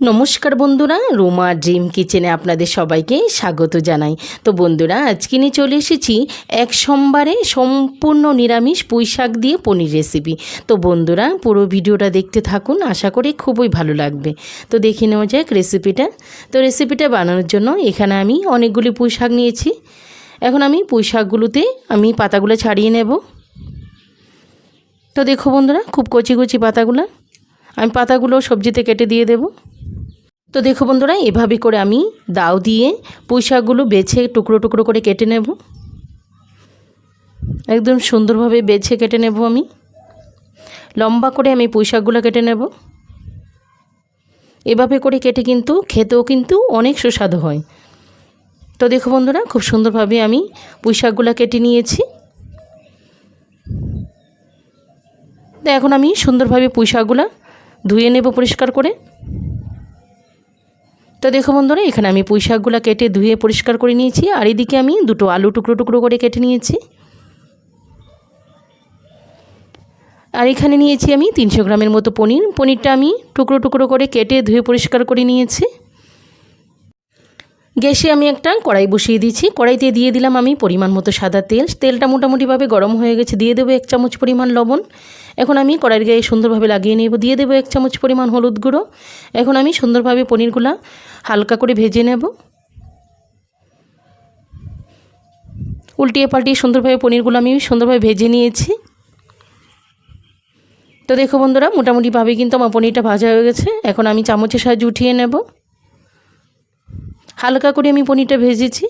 নমস্কার বন্ধুরা, রোমা ড্রিম কিচেনে আপনাদের সবাইকে স্বাগত জানাই। তো বন্ধুরা, আজকে নিয়ে চলে এসেছি এক সোমবারে সম্পূর্ণ নিরামিষ পুঁই শাক দিয়ে পনির রেসিপি তো বন্ধুরা, পুরো ভিডিওটা দেখতে থাকুন, আশা করি খুবই ভালো লাগবে। তো দেখে নেওয়া যাক রেসিপিটা তো রেসিপিটা বানানোর জন্য এখানে আমি অনেকগুলি পুঁই শাক নিয়েছি। এখন আমি পুঁই শাকগুলোতে আমি পাতাগুলো ছাড়িয়ে নেব। তো দেখো বন্ধুরা, খুব কচি কচি পাতাগুলো। আমি পাতাগুলো সবজিতে কেটে দিয়ে দেবো। তো দেখো বন্ধুরা, এভাবে করে আমি দাও দিয়ে পুঁই শাকগুলো বেছে টুকরো টুকরো করে কেটে নেব। একদম সুন্দরভাবে বেছে কেটে নেব আমি। লম্বা করে আমি পুঁই শাকগুলো কেটে নেব। এভাবে করে কেটে কিন্তু খেতেও কিন্তু অনেক সুস্বাদু হয়। তো দেখো বন্ধুরা, খুব সুন্দরভাবে আমি পুঁই শাকগুলো কেটে নিয়েছি। তো এখন আমি সুন্দরভাবে পুঁই শাকগুলো ধুয়ে নেব পরিষ্কার করে। তো দেখো বন্ধুরা, এখানে আমি পুঁই শাকগুলো কেটে ধুয়ে পরিষ্কার করে নিয়েছি, আর এদিকে আমি দুটো আলু টুকরো টুকরো করে কেটে নিয়েছি। আর এখানে নিয়েছি আমি তিনশো গ্রামের মতো পনির। পনিরটা আমি টুকরো টুকরো করে কেটে ধুয়ে পরিষ্কার করে নিয়েছি। গ্যাসে আমি একটা কড়াই বসিয়ে দিয়েছি। কড়াইতে দিয়ে দিলাম আমি পরিমাণ মতো সাদা তেল। তেলটা মোটামুটিভাবে গরম হয়ে গেছে। দিয়ে দেবো এক চামচ পরিমাণ লবণ। এখন আমি কড়াইয়ের গায়ে সুন্দরভাবে লাগিয়ে নেব। দিয়ে দেবো এক চামচ পরিমাণ হলুদ গুঁড়ো। এখন আমি সুন্দরভাবে পনিরগুলা হালকা করে ভেজে নেব। উল্টিয়ে পাল্টিয়ে সুন্দরভাবে পনিরগুলো আমি সুন্দরভাবে ভেজে নিয়েছি। তো দেখো বন্ধুরা, মোটামুটিভাবে কিন্তু আমার পনিরটা ভাজা হয়ে গেছে। এখন আমি চামচের সাহায্যে উঠিয়ে নেব। হালকা করে আমি পনিরটা ভেজেছি।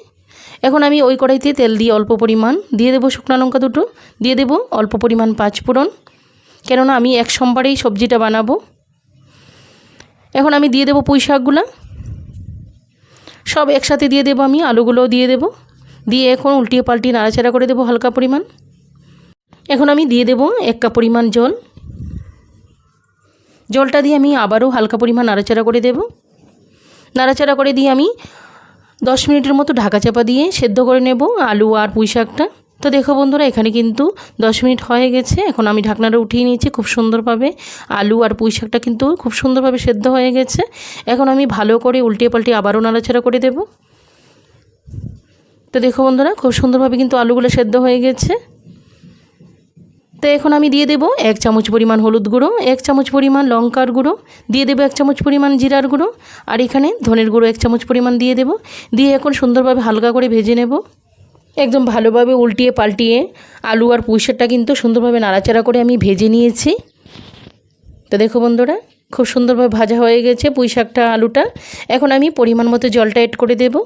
এখন আমি ওই কড়াইতে তেল দিয়ে অল্প পরিমাণ দিয়ে দেবো শুকনো লঙ্কা দুটো, দিয়ে দেবো অল্প পরিমাণ পাঁচ ফোড়ন। কেননা আমি এক সোমবারেই সবজিটা বানাবো। এখন আমি দিয়ে দেবো পুঁই শাকগুলো। সব একসাথে দিয়ে দেবো আমি, আলুগুলোও দিয়ে দেবো। দিয়ে এখন উল্টিয়ে পাল্টিয়ে নাড়াচাড়া করে দেবো হালকা পরিমাণ। এখন আমি দিয়ে দেবো এক কাপ পরিমাণ জল। জলটা দিয়ে আমি আবারও হালকা পরিমাণ নাড়াচাড়া করে দেবো। নাড়াচাড়া করে দিয়ে আমি। দশ মিনিটের মতো ঢাকা চাপা দিয়ে সেদ্ধ করে নেব আলু আর পুঁই শাকটা। তো দেখো বন্ধুরা, এখানে কিন্তু দশ মিনিট হয়ে গেছে। এখন আমি ঢাকনাটা উঠিয়ে নিয়েছি, খুব সুন্দরভাবে আলু আর পুঁই শাকটা কিন্তু খুব সুন্দরভাবে সেদ্ধ হয়ে গেছে। এখন আমি ভালো করে উল্টিয়ে পাল্টে আবারও নাড়াচাড়া করে দেব। তো দেখো বন্ধুরা, খুব সুন্দরভাবে কিন্তু আলুগুলো সেদ্ধ হয়ে গেছে। তো এখন আমি দিয়ে দেবো এক চামচ পরিমাণ হলুদ গুঁড়ো, এক চামচ পরিমাণ লঙ্কার গুঁড়ো, দিয়ে দেবো এক চামচ পরিমাণ জিরার গুঁড়ো, আর এখানে ধনের গুঁড়ো এক চামচ পরিমাণ দিয়ে দেবো। দিয়ে এখন সুন্দরভাবে হালকা করে ভেজে নেব। একদম ভালোভাবে উল্টিয়ে পাল্টিয়ে আলু আর পুঁইশাকটা কিন্তু সুন্দরভাবে নাড়াচাড়া করে আমি ভেজে নিয়েছি। তো দেখো বন্ধুরা, খুব সুন্দরভাবে ভাজা হয়ে গেছে পুঁই শাকটা, আলুটা। এখন আমি পরিমাণ মতো জলটা এড করে দেবো।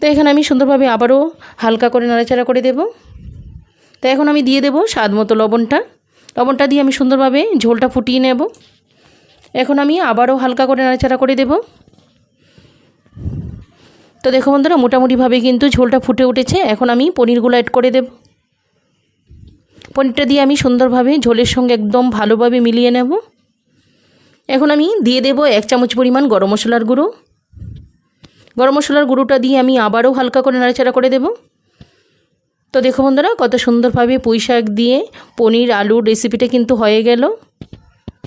তো এখানে আমি সুন্দরভাবে আবারও হালকা করে নাড়াচাড়া করে দেব। তো এখন আমি দিয়ে দেব স্বাদ মতো লবণটা। লবণটা দিয়ে আমি সুন্দরভাবে ঝোলটা ফুটিয়ে নেব। এখন আমি আবারও হালকা করে নাড়াচাড়া করে দেব। তো দেখো বন্ধুরা, মোটামুটিভাবে কিন্তু ঝোলটা ফুটে উঠেছে। এখন আমি পনিরগুলো অ্যাড করে দেব। পনিরটা দিয়ে আমি সুন্দরভাবে ঝোলের সঙ্গে একদম ভালোভাবে মিলিয়ে নেব। এখন আমি দিয়ে দেব এক চামচ পরিমাণ গরম মশলার গুঁড়ো। গরম মশলার গুঁড়োটা দিয়ে আমি আবারও হালকা করে নাড়াচাড়া করে দেব। তো দেখো বন্ধুরা, কত সুন্দরভাবে পুঁই শাক দিয়ে পনির আলুর রেসিপিটা কিন্তু হয়ে গেল।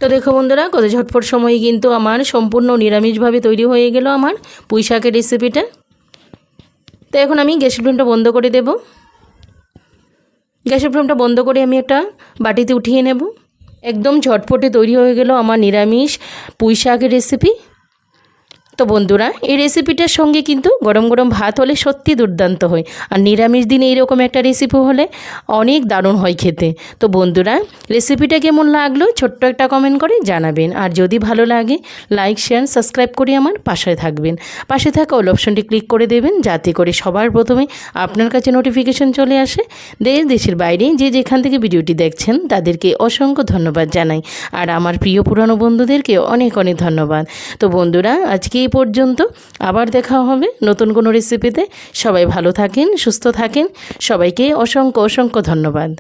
তো দেখো বন্ধুরা, কত ঝটপট সময়ে কিন্তু আমার সম্পূর্ণ নিরামিষভাবে তৈরি হয়ে গেল আমার পুঁই শাকের রেসিপিটা তো এখন আমি গ্যাসের ফ্লেমটা বন্ধ করে দেব। গ্যাসের ফ্লেমটা বন্ধ করে আমি একটা বাটিতে উঠিয়ে নেব। একদম ঝটপটে তৈরি হয়ে গেল আমার নিরামিষ পুঁই শাকের রেসিপি তো বন্ধুরা, এই রেসিপিটার সঙ্গে কিন্তু গরম গরম ভাত হলে সত্যি দুর্দান্ত হয়। আর নিরামিষ দিনে এইরকম একটা রেসিপি হলে অনেক দারুণ হয় খেতে। তো বন্ধুরা রেসিপিটা কেমন লাগল ছোট্ট একটা কমেন্ট করে জানাবেন। আর যদি ভালো লাগে লাইক শেয়ার সাবস্ক্রাইব করে আমার পাশে থাকবেন। পাশে থাকা অল অপশনটি ক্লিক করে দেবেন, যাতে করে সবার প্রথমে আপনার কাছে নোটিফিকেশন চলে আসে। দেশ, দেশের বাইরে যে যেখান থেকে ভিডিওটি দেখছেন, তাদেরকে অসংখ্য ধন্যবাদ জানাই। আর আমার প্রিয় পুরানো বন্ধুদেরকে অনেক অনেক ধন্যবাদ। তো বন্ধুরা, আজকে পর্যন্ত আবার দেখা হবে নতুন কোনো রেসিপিতে সবাই ভালো থাকেন, সুস্থ থাকেন। সবাইকে অসংখ্য অসংখ্য ধন্যবাদ।